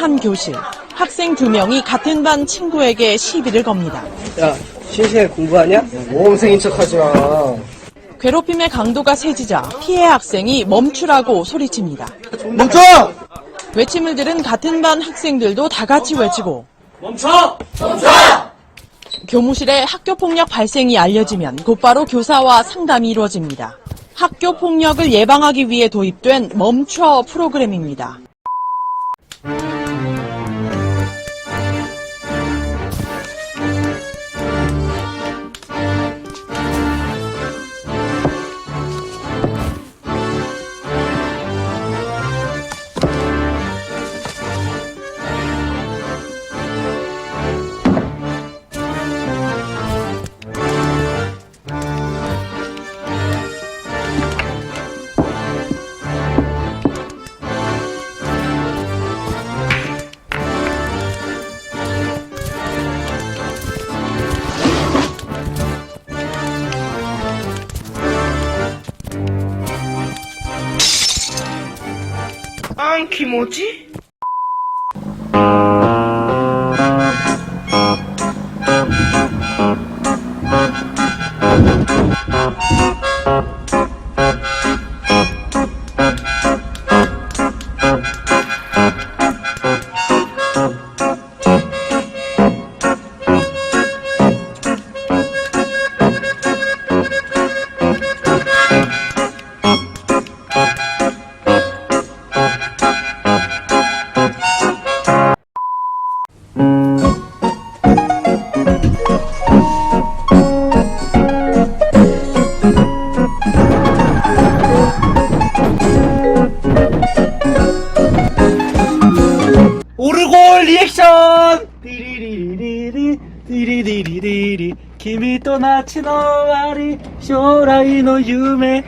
한 교실. 학생 두 명이 같은 반 친구에게 시비를 겁니다. 야, 실시에 공부하냐? 모험생인 척 하지 마. 괴롭힘의 강도가 세지자 피해 학생이 멈추라고 소리칩니다. 멈춰! 외침을 들은 같은 반 학생들도 다 같이 외치고 멈춰! 교무실에 학교 폭력 발생이 알려지면 곧바로 교사와 상담이 이루어집니다. 학교 폭력을 예방하기 위해 도입된 멈춰 프로그램입니다. Música 안 키모지? リリリ君と夏の終わり将来の夢